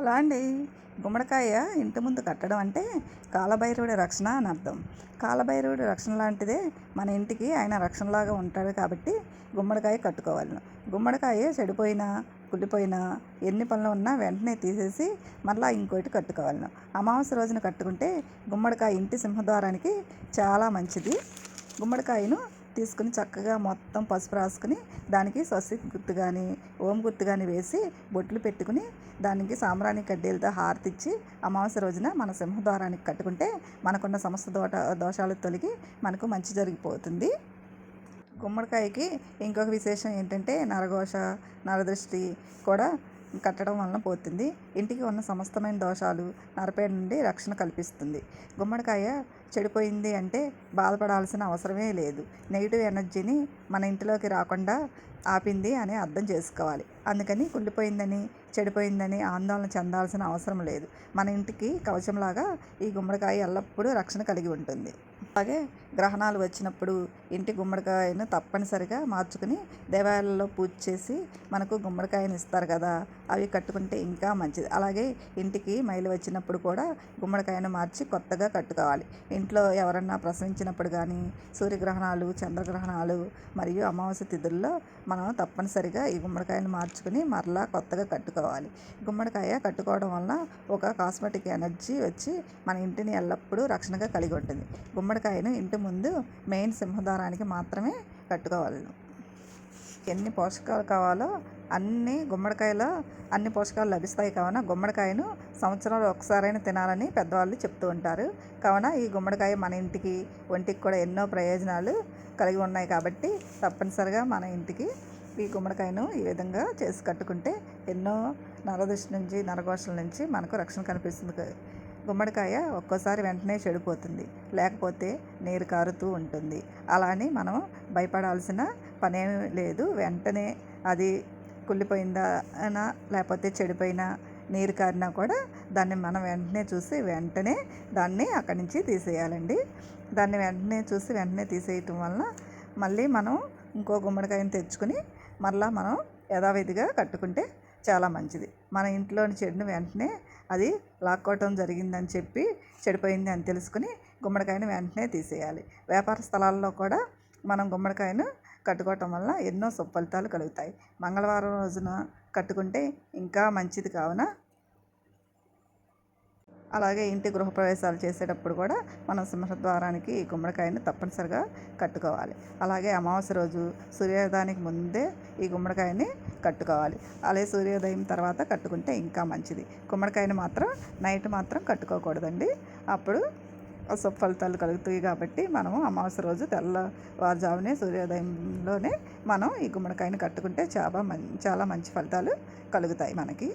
Hello అండి. గుమ్మడికాయ ఇంటి ముందు కట్టడం అంటే కాలభైరవుడి రక్షణ అని అర్థం. కాలభైరవుడి రక్షణ లాంటిదే మన ఇంటికి ఆయన రక్షణలాగా ఉంటాడు కాబట్టి గుమ్మడికాయ కట్టుకోవాలి. గుమ్మడికాయ చెడిపోయినా కుళ్ళిపోయినా ఎన్ని పనులు ఉన్నా వెంటనే తీసేసి మళ్ళీ ఇంకోటి కట్టుకోవాలి. అమావాస్య రోజున కట్టుకుంటే గుమ్మడికాయ ఇంటి సింహద్వారానికి చాలా మంచిది. గుమ్మడికాయను తీసుకుని చక్కగా మొత్తం పసుపు రాసుకుని దానికి స్వస్తి గుర్తు కానీ ఓం గుర్తు కానీ వేసి బొట్లు పెట్టుకుని దానికి సాంబ్రాణి కడ్డీలతో హారతిచ్చి అమావాస్య రోజున మన సింహద్వారానికి కట్టుకుంటే మనకున్న సమస్త దోట దోషాలు తొలగి మనకు మంచి జరిగిపోతుంది. గుమ్మడికాయకి ఇంకొక విశేషం ఏంటంటే నరఘోష నరదృష్టి కూడా కట్టడం వలన పోతుంది. ఇంటికి ఉన్న సమస్తమైన దోషాలు నరపేడ నుండి రక్షణ కల్పిస్తుంది. గుమ్మడికాయ చెడిపోయింది అంటే బాధపడాల్సిన అవసరమే లేదు. నెగిటివ్ ఎనర్జీని మన ఇంటిలోకి రాకుండా ఆపింది అని అర్థం చేసుకోవాలి. అందుకని కుళ్ళిపోయిందని చెడిపోయిందని ఆందోళన చెందాల్సిన అవసరం లేదు. మన ఇంటికి కవచంలాగా ఈ గుమ్మడికాయ ఎల్లప్పుడూ రక్షణ కలిగి ఉంటుంది. అలాగే గ్రహణాలు వచ్చినప్పుడు ఇంటి గుమ్మడికాయను తప్పనిసరిగా మార్చుకుని దేవాలయాల్లో పూజ చేసి మనకు గుమ్మడికాయను ఇస్తారు కదా అవి కట్టుకుంటే ఇంకా మంచిది. అలాగే ఇంటికి మైలు వచ్చినప్పుడు కూడా గుమ్మడికాయను మార్చి కొత్తగా కట్టుకోవాలి. ఇంట్లో ఎవరన్నా ప్రసవించినప్పుడు కానీ సూర్యగ్రహణాలు చంద్రగ్రహణాలు మరియు అమావాస్య తిథుల్లో మనం తప్పనిసరిగా ఈ గుమ్మడికాయను మార్చుకుని మరలా కొత్తగా కట్టుకోవాలి. గుమ్మడికాయ కట్టుకోవడం వల్ల ఒక కాస్మెటిక్ ఎనర్జీ వచ్చి మన ఇంటిని ఎల్లప్పుడూ రక్షణగా కలిగి ఉంటుంది. గుమ్మడికాయను ఇంటి ముందు మెయిన్ సింహద్వారానికి మాత్రమే కట్టుకోవాలను ఎన్ని పోషకాలు కావాలో అన్ని గుమ్మడికాయలో అన్ని పోషకాలు లభిస్తాయి కావున గుమ్మడికాయను సంవత్సరంలో ఒకసారైనా తినాలని పెద్దవాళ్ళు చెప్తూ ఉంటారు. కావున ఈ గుమ్మడికాయ మన ఇంటికి ఒంటికి కూడా ఎన్నో ప్రయోజనాలు కలిగి ఉన్నాయి కాబట్టి తప్పనిసరిగా మన ఇంటికి ఈ గుమ్మడికాయను ఈ విధంగా చేసి కట్టుకుంటే ఎన్నో నరదృష్టి నుంచి నరఘోషల నుంచి మనకు రక్షణ కనిపిస్తుంది. గుమ్మడికాయ ఒక్కోసారి వెంటనే చెడిపోతుంది. లేకపోతే నీరు కారుతూ ఉంటుంది. అలా అని మనం భయపడాల్సిన పనేమి లేదు. వెంటనే అది కుళ్ళిపోయిందా లేకపోతే చెడిపోయినా నీరు కారినా కూడా దాన్ని మనం వెంటనే చూసి వెంటనే దాన్ని అక్కడి నుంచి తీసేయాలండి. దాన్ని వెంటనే చూసి వెంటనే తీసేయటం వలన మళ్ళీ మనం ఇంకో గుమ్మడికాయని తెచ్చుకుని మరలా మనం యథావిధిగా కట్టుకుంటే చాలా మంచిది. మన ఇంట్లోని చెడును వెంటనే అది లాక్కోవటం జరిగిందని చెప్పి చెడిపోయింది అని తెలుసుకుని గుమ్మడికాయను వెంటనే తీసేయాలి. వ్యాపార స్థలాల్లో కూడా మనం గుమ్మడికాయను కట్టుకోవటం వల్ల ఎన్నో సుఫలితాలు కలుగుతాయి. మంగళవారం రోజున కట్టుకుంటే ఇంకా మంచిది కావున. అలాగే ఇంటి గృహప్రవేశాలు చేసేటప్పుడు కూడా మనం సింహద్వారానికి ఈ గుమ్మడికాయను తప్పనిసరిగా కట్టుకోవాలి. అలాగే అమావాస్య రోజు సూర్యోదయానికి ముందే ఈ గుమ్మడికాయని కట్టుకోవాలి. అలాగే సూర్యోదయం తర్వాత కట్టుకుంటే ఇంకా మంచిది. గుమ్మడికాయని మాత్రం నైట్ మాత్రం కట్టుకోకూడదండి. అప్పుడు ఫలితాలు కలుగుతాయి కాబట్టి మనము అమావాస్య రోజు తెల్లవారుజామునే సూర్యోదయంలోనే మనం ఈ గుమ్మడికాయని కట్టుకుంటే చాలా మంచి చాలా మంచి ఫలితాలు కలుగుతాయి మనకి.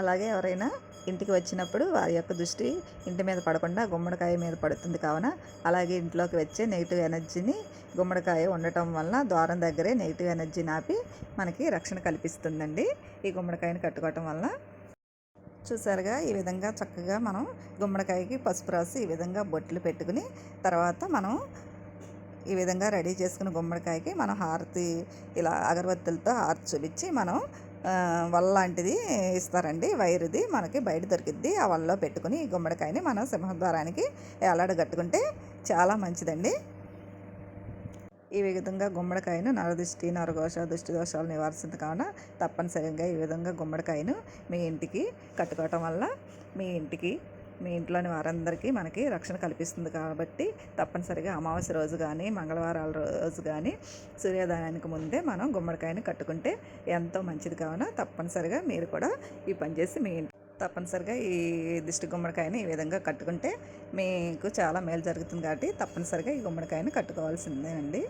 అలాగే ఎవరైనా ఇంటికి వచ్చినప్పుడు వారి యొక్క దృష్టి ఇంటి మీద పడకుండా గుమ్మడికాయ మీద పడుతుంది కావున. అలాగే ఇంట్లోకి వచ్చే నెగిటివ్ ఎనర్జీని గుమ్మడికాయ ఉండటం వలన ద్వారం దగ్గరే నెగిటివ్ ఎనర్జీని ఆపి మనకి రక్షణ కల్పిస్తుందండి ఈ గుమ్మడికాయని కట్టుకోవటం వలన. చూసారుగా ఈ విధంగా చక్కగా మనం గుమ్మడికాయకి పసుపు రాసి ఈ విధంగా బొట్లు పెట్టుకుని తర్వాత మనం ఈ విధంగా రెడీ చేసుకున్న గుమ్మడికాయకి మనం హారతి ఇలా అగరబత్తులతో హారతి చూపించి మనం వల్ల లాంటిది ఇస్తారండి. వైరుది మనకి బయట దొరికిద్ది. ఆ వల్లో పెట్టుకుని ఈ గుమ్మడికాయని మనం సింహద్వారానికి ఎలాడ కట్టుకుంటే చాలా మంచిదండి. ఈ విధంగా గుమ్మడికాయను నరదృష్టి నరఘోష దృష్టి దోషాలు నివారిస్తుంది కావున తప్పనిసరిగా ఈ విధంగా గుమ్మడికాయను మీ ఇంటికి కట్టుకోవటం వల్ల మీ ఇంటికి మీ ఇంట్లోని వారందరికీ మనకి రక్షణ కల్పిస్తుంది కాబట్టి తప్పనిసరిగా అమావాస్య రోజు కానీ మంగళవారాల రోజు కానీ సూర్యోదయానికి ముందే మనం గుమ్మడికాయని కట్టుకుంటే ఎంతో మంచిది కావున తప్పనిసరిగా మీరు కూడా ఈ పని చేసి మీ తప్పనిసరిగా ఈ దిష్టి గుమ్మడికాయని ఈ విధంగా కట్టుకుంటే మీకు చాలా మేలు జరుగుతుంది కాబట్టి తప్పనిసరిగా ఈ గుమ్మడికాయని కట్టుకోవాల్సిందేనండి.